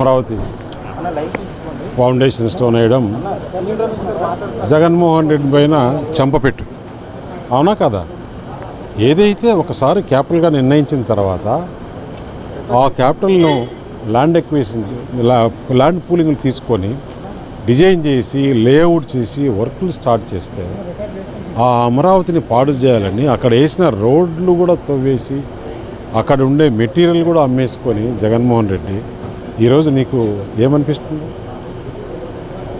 Amaravati foundation stone వేయడం జగన్మోహన్ రెడ్డి పైన చంపపెట్టు అవునా కదా? ఏదైతే ఒకసారి క్యాపిటల్గా నిర్ణయించిన తర్వాత ఆ క్యాపిటల్ను ల్యాండ్ ఎక్వేషన్ ల్యాండ్ పూలింగ్లు తీసుకొని డిజైన్ చేసి లేఅవుట్ చేసి వర్క్లు స్టార్ట్ చేస్తే ఆ అమరావతిని పాడు చేయాలని అక్కడ వేసిన రోడ్లు కూడా తవ్వేసి అక్కడ ఉండే మెటీరియల్ కూడా అమ్మేసుకొని జగన్మోహన్ రెడ్డి ఈరోజు నీకు ఏమనిపిస్తుంది?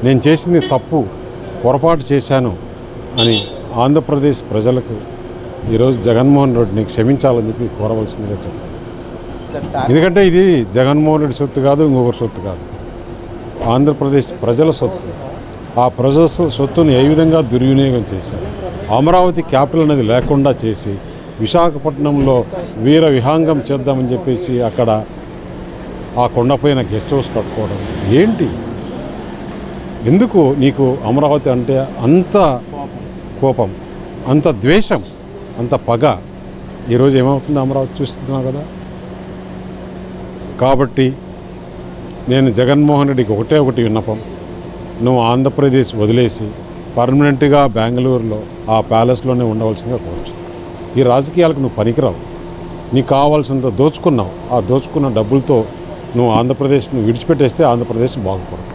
నేను చేసింది తప్పు పొరపాటు చేశాను అని ఆంధ్రప్రదేశ్ ప్రజలకు ఈరోజు జగన్మోహన్ రెడ్డిని క్షమించాలని చెప్పి కోరవలసిందిగా చెప్తాను ఎందుకంటే ఇది జగన్మోహన్ రెడ్డి సొత్తు కాదు ఇంకొకరి సొత్తు కాదు. ఆంధ్రప్రదేశ్ ప్రజల సొత్తు. ఆ ప్రజల సొత్తును ఏ విధంగా దుర్వినియోగం చేశారు? అమరావతి క్యాపిటల్ అనేది లేకుండా చేసి విశాఖపట్నంలో వీర విహాంగం చేద్దామని చెప్పేసి అక్కడ ఆ కొండపైన గెస్ట్ హౌస్ కట్టుకోవడం. ఏంటి? ఎందుకు నీకు అమరావతి అంటే అంత కోపం అంత ద్వేషం అంత పగ? ఈరోజు ఏమవుతుంది అమరావతి చూస్తున్నావు కదా? కాబట్టి నేను జగన్మోహన్ రెడ్డికి ఒకటే ఒకటి విన్నపం. నువ్వు ఆంధ్రప్రదేశ్ వదిలేసి పర్మనెంట్గా బెంగళూరులో ఆ ప్యాలెస్లోనే ఉండవలసిందిగా కోరుచు. ఈ రాజకీయాలకు నువ్వు పనికిరావు. నీకు కావాల్సినంత దోచుకున్నావు. ఆ దోచుకున్న డబ్బులతో నువ్వు ఆంధ్రప్రదేశ్ను విడిచిపెట్టేస్తే ఆంధ్రప్రదేశ్ బాగుపడదు